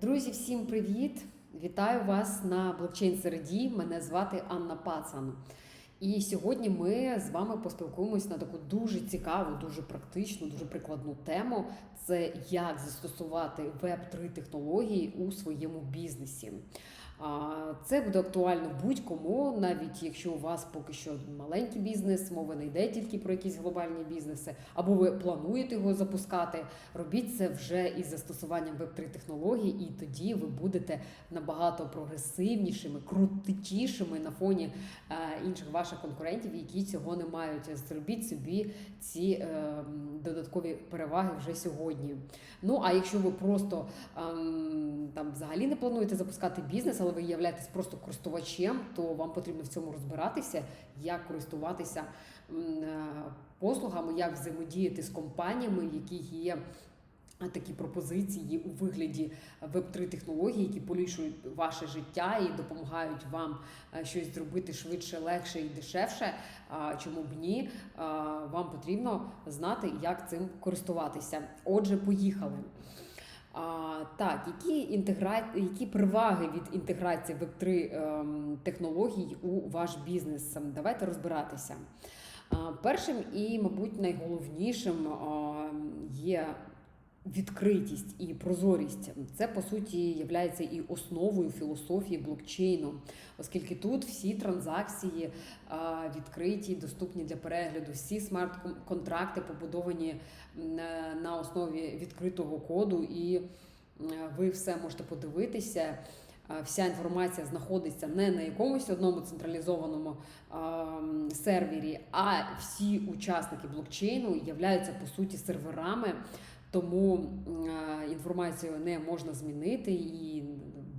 Друзі, всім привіт! Вітаю вас на блокчейн середі. Мене звати Анна Пацан. І сьогодні ми з вами поспілкуємось на таку дуже цікаву, дуже практичну, дуже прикладну тему. Це як застосувати веб 3 технології у своєму бізнесі. Це буде актуально будь-кому, навіть якщо у вас поки що маленький бізнес, мова не йде тільки про якісь глобальні бізнеси, або ви плануєте його запускати. Робіть це вже із застосуванням Web3 технологій, і тоді ви будете набагато прогресивнішими, крутішими на фоні е, інших ваших конкурентів, які цього не мають. Зробіть собі ці е, додаткові переваги вже сьогодні. Ну а якщо ви просто ем, там взагалі не плануєте запускати бізнес, але ви являєтесь просто користувачем, то вам потрібно в цьому розбиратися, як користуватися е, послугами, як взаємодіяти з компаніями, яких є. Такі пропозиції у вигляді веб-3 технологій, які поліпшують ваше життя і допомагають вам е, щось зробити швидше, легше і дешевше. Чому б ні? Вам потрібно знати, як цим користуватися. Отже, поїхали. А, Так, які інтегра... які переваги від інтеграції веб 3 ем, технологій у ваш бізнес? Давайте розбиратися. Першим і, мабуть, найголовнішим є відкритість і прозорість. Це по суті є і основою філософії блокчейну, оскільки тут всі транзакції відкриті, доступні для перегляду, всі смарт-контракти побудовані на- на основі відкритого коду, і е, ви все можете подивитися. Вся інформація знаходиться не на якомусь одному централізованому сервері, а всі учасники блокчейну являються по суті серверами, тому інформацію не можна змінити і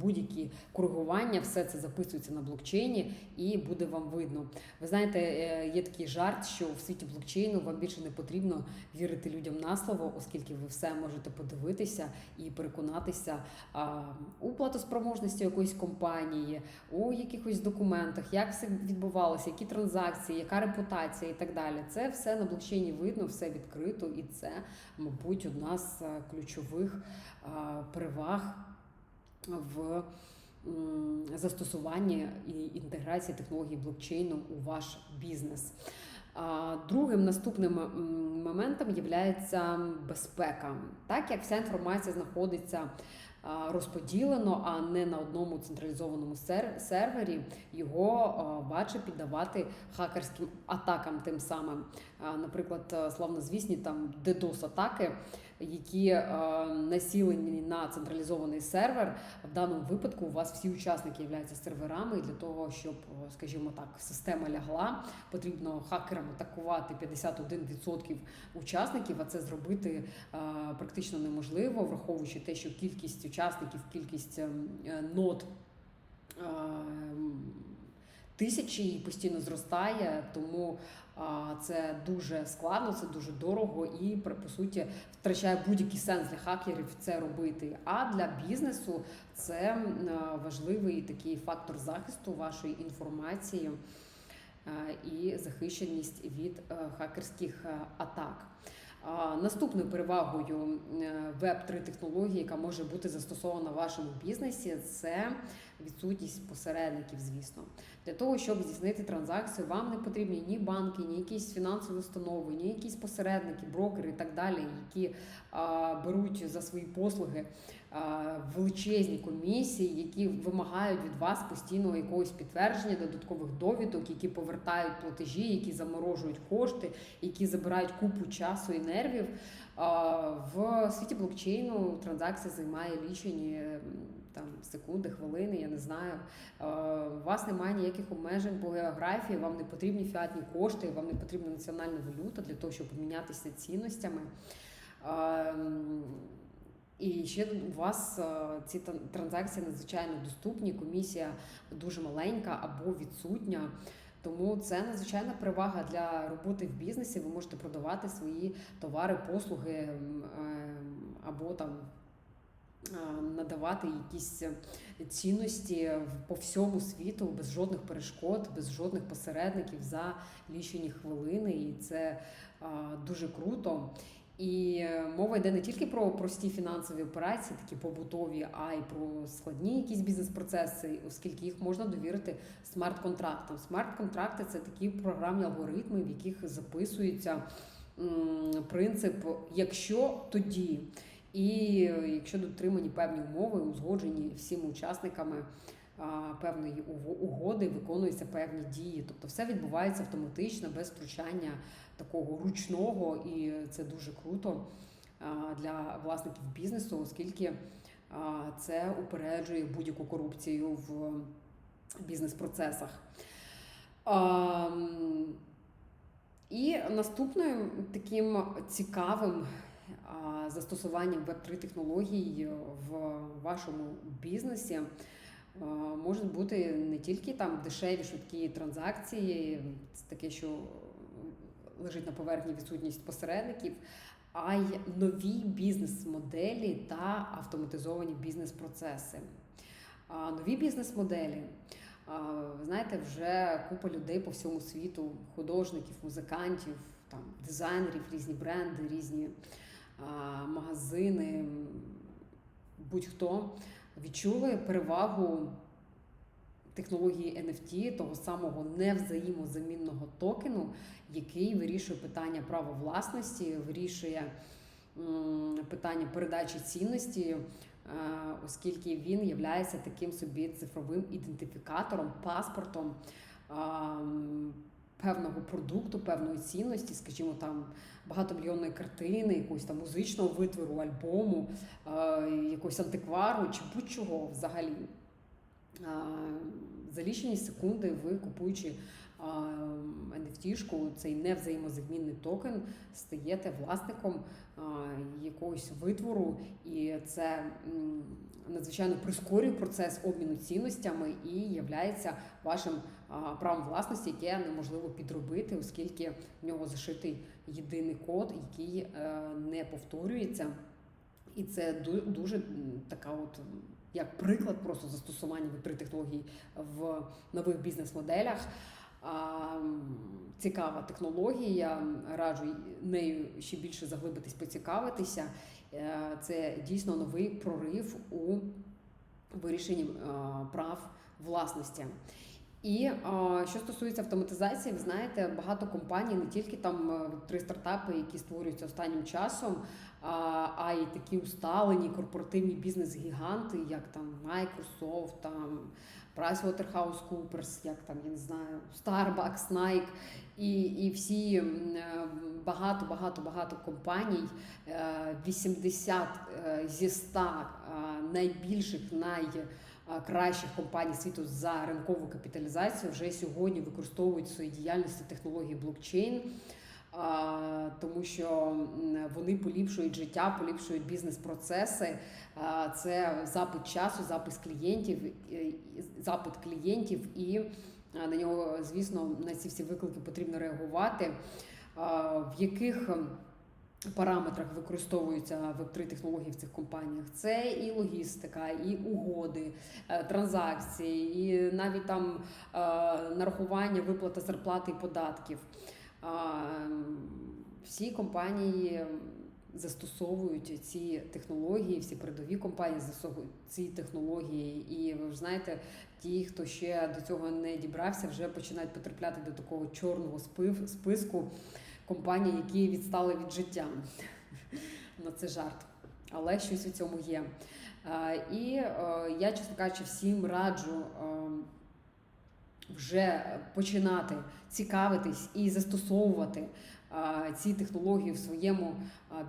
будь-які коригування, все це записується на блокчейні і буде вам видно. Ви знаєте, е, є такий жарт, що в світі блокчейну вам більше не потрібно вірити людям на слово, оскільки ви все можете подивитися і переконатися у платоспроможності якоїсь компанії, у якихось документах, як все відбувалося, які транзакції, яка репутація і так далі. Це все на блокчейні видно, все відкрито, і це, мабуть, одна з е, ключових переваг в застосуванні і інтеграції технологій блокчейну у ваш бізнес. Другим наступним моментом є безпека. Так як вся інформація знаходиться розподілено, а не на одному централізованому сер- сервері, його важче піддавати хакерським атакам тим самим. Наприклад, славнозвісні там DDoS-атаки, які е, насілені на централізований сервер. В даному випадку у вас всі учасники являються серверами, і для того, щоб, е, скажімо так, система лягла, потрібно хакерам атакувати 51% учасників, а це зробити е, практично неможливо, враховуючи те, що кількість учасників, кількість ем, е, нод. Е, Тисячі і постійно зростає, тому це дуже складно, це дуже дорого і по суті втрачає будь-який сенс для хакерів це робити. А для бізнесу це важливий такий фактор захисту вашої інформації і захищеність від е, хакерських е, атак. Наступною перевагою Web3 технології, яка може бути застосована в вашому бізнесі, це відсутність посередників, звісно. Для того, щоб здійснити транзакцію, вам не потрібні ні банки, ні якісь фінансові установи, ні якісь посередники, брокери і так далі, які а, беруть за свої послуги а, величезні комісії, які вимагають від вас постійного якогось підтвердження, додаткових довідок, які повертають платежі, які заморожують кошти, які забирають купу часу і нервів. А, В світі блокчейну транзакція займає лічені там секунди, хвилини, я не знаю. Е, У вас немає ніяких обмежень по географії, вам не потрібні фіатні кошти, вам не потрібна національна валюта для того, щоб помінятися цінностями. Е, І ще у вас е, ці транзакції надзвичайно доступні, комісія дуже маленька або відсутня. Тому це надзвичайна перевага для роботи в бізнесі. Ви можете продавати свої товари, послуги або там надавати якісь цінності по всьому світу без жодних перешкод, без жодних посередників за лічені хвилини, і це дуже круто. І е, мова йде не тільки про прості фінансові операції, такі побутові, а й про складні якісь бізнес-процеси, оскільки їх можна довірити смарт-контрактам. Смарт-контракти це такі програмні алгоритми, в яких записується принцип якщо тоді. І якщо дотримані певні умови, узгоджені всіма учасниками певної угоди, виконуються певні дії. Тобто все відбувається автоматично, без втручання такого ручного, і це дуже круто для власників бізнесу, оскільки це упереджує будь-яку корупцію в бізнес-процесах. І наступним таким цікавим застосуванням Web3 технологій в вашому бізнесі можуть бути не тільки там дешеві швидкі транзакції, це таке, що лежить на поверхні відсутність посередників, а й нові бізнес-моделі та автоматизовані бізнес-процеси. Нові бізнес-моделі. Знаєте, вже купа людей по всьому світу, художників, музикантів, там дизайнерів, різні бренди, різні магазини, будь-хто відчули перевагу технології NFT, того самого невзаємозамінного токену, який вирішує питання права власності, вирішує питання передачі цінності, е, оскільки він є таким собі цифровим ідентифікатором, паспортом певного продукту, певної цінності, скажімо, там багатомільйонної картини, якогось там музичного витвору, альбому, якогось антиквару чи будь-чого взагалі. За лічені секунди ви купуючи NFT-шку, цей невзаємозамінний токен, стаєте власником якогось витвору, і це надзвичайно прискорює процес обміну цінностями і являється вашим правом власності, яке неможливо підробити, оскільки в нього зашитий єдиний код, який е, не повторюється. І це дуже така, от як приклад просто застосування веб технологій в нових бізнес-моделях. Цікава технологія, раджу нею ще більше заглибитись, поцікавитися. Е, це дійсно новий прорив у вирішенні прав власності. І а, що стосується автоматизації, ви знаєте, багато компаній, не тільки там е, три стартапи, які створюються останнім часом, а й такі усталені корпоративні бізнес-гіганти, як там Microsoft, там PricewaterhouseCoopers, як там я не знаю, Starbucks, Nike і і всі багато багато багато компаній, 80 е, зі 100 найбільших най кращих компаній світу за ринкову капіталізацію вже сьогодні використовують в своїй діяльності технології блокчейн. Тому що вони поліпшують життя, поліпшують бізнес-процеси. Це запит часу, запис клієнтів, запит клієнтів, і на нього, звісно, на ці всі виклики потрібно реагувати. В яких параметрах використовуються веб-3 технології в цих компаніях. Це і логістика, і угоди, е, транзакції, і навіть там е, нарахування, виплата зарплати і податків. Всі компанії застосовують ці технології, всі передові компанії застосовують ці технології. І ви ж знаєте, ті, хто ще до цього не дібрався, вже починають потрапляти до такого чорного списку компаній, які відстали від життя. Ну, це жарт, але щось у цьому є. І я, чесно кажучи, всім раджу вже починати цікавитись і застосовувати ці технології в своєму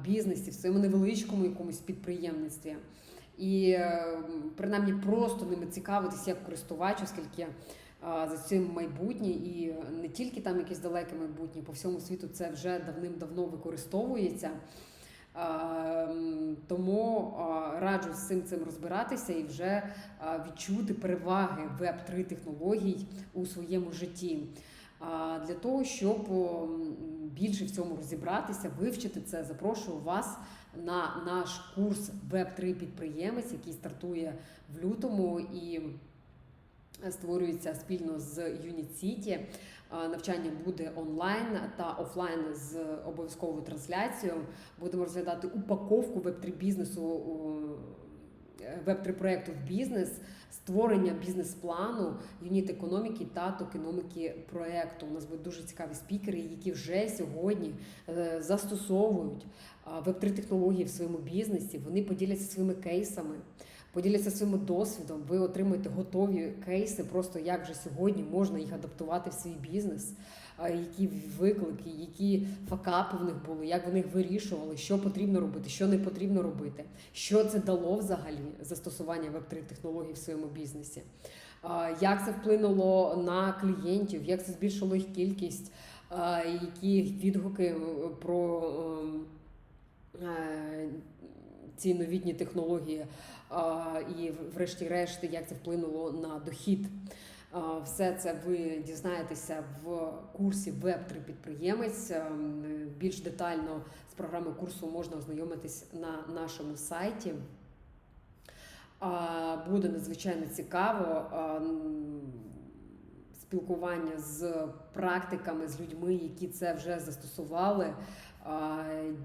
бізнесі, в своєму невеличкому якомусь підприємництві. І е, принаймні просто ними цікавитись як користувач, оскільки за цим майбутнє, і не тільки там якесь далеке майбутнє, по всьому світу це вже давним-давно використовується. Тому раджу з цим цим розбиратися і вже відчути переваги Web3 технологій у своєму житті. Для того, щоб більше в цьому розібратися, вивчити це, запрошую вас на наш курс Web3 підприємець, який стартує в лютому. і створюється спільно з Unit City. Навчання буде онлайн та офлайн з обов'язковою трансляцією. Будемо розглядати упаковку веб-3 бізнесу. Веб-3 проєкту в бізнес, створення бізнес-плану, юніт економіки та токеноміки проєкту. У нас будуть дуже цікаві спікери, які вже сьогодні е, застосовують веб-3 технології в своєму бізнесі. Вони поділяться своїми кейсами, поділяться своїм досвідом. Ви отримаєте готові кейси, просто як вже сьогодні можна їх адаптувати в свій бізнес. Які виклики, які факапи в них були, як вони їх вирішували, що потрібно робити, що не потрібно робити, що це дало взагалі застосування веб-3 технологій в своєму бізнесі, як це вплинуло на клієнтів, як це збільшило їх кількість, які відгуки е, про ем, е, ці новітні технології, і врешті-решт, як це вплинуло на дохід. Все це ви дізнаєтеся в курсі Web3 підприємець. Ем, Більш детально з програмою курсу можна ознайомитись на нашому сайті. А, Буде надзвичайно цікаво спілкування з практиками, з людьми, які це вже застосували,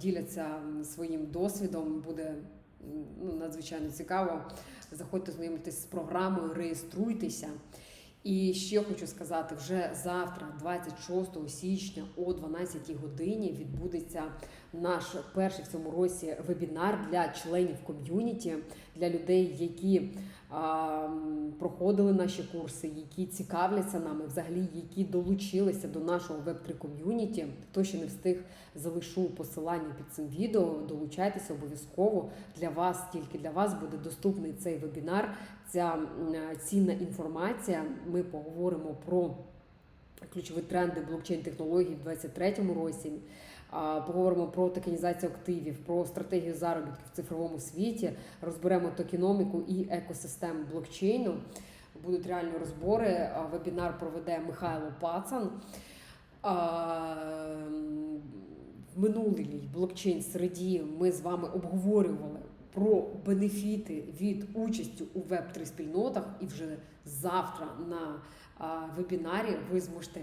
діляться своїм досвідом. Буде ну, надзвичайно цікаво. Заходьте знайомитись з програмою, реєструйтеся. І ще хочу сказати: вже завтра, 26 січня о 12 годині, відбудеться наш перший в цьому році вебінар для членів ком'юніті, для людей, які а, проходили наші курси, які цікавляться нами, взагалі, які долучилися до нашого веб-3 ком'юніті. Хто ще не встиг, залишу посилання під цим відео. Долучайтеся обов'язково для вас, тільки для вас буде доступний цей вебінар. Ця цінна інформація. Ми поговоримо про ключові тренди блокчейн-технологій в 2023 році. Поговоримо про токенізацію активів, про стратегію заробітків в цифровому світі, розберемо токеноміку і екосистем блокчейну. Будуть реальні розбори. Вебінар проведе Михайло Пацан. В минулій блокчейн середі ми з вами обговорювали про бенефіти від участі у Web3 спільнотах, і вже завтра на вебінарі ви зможете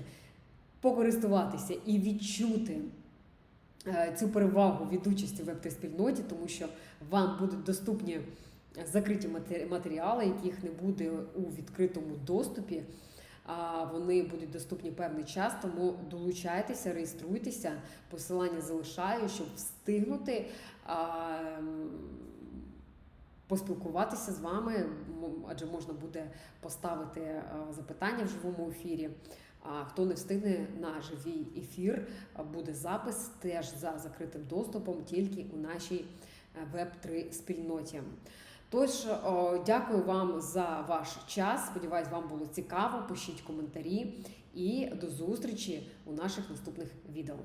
покористуватися і відчути цю перевагу від участі в Web3 спільноті, тому що вам будуть доступні закриті матеріали, яких не буде у відкритому доступі. А Вони будуть доступні певний час, тому долучайтеся, реєструйтеся. Посилання залишаю, щоб встигнути поспілкуватися з вами, адже можна буде поставити запитання в живому ефірі. Хто не встигне на живий ефір, буде запис теж за закритим доступом, тільки у нашій веб 3 спільноті. Тож, дякую вам за ваш час. Сподіваюсь, вам було цікаво. Пишіть коментарі і до зустрічі у наших наступних відео.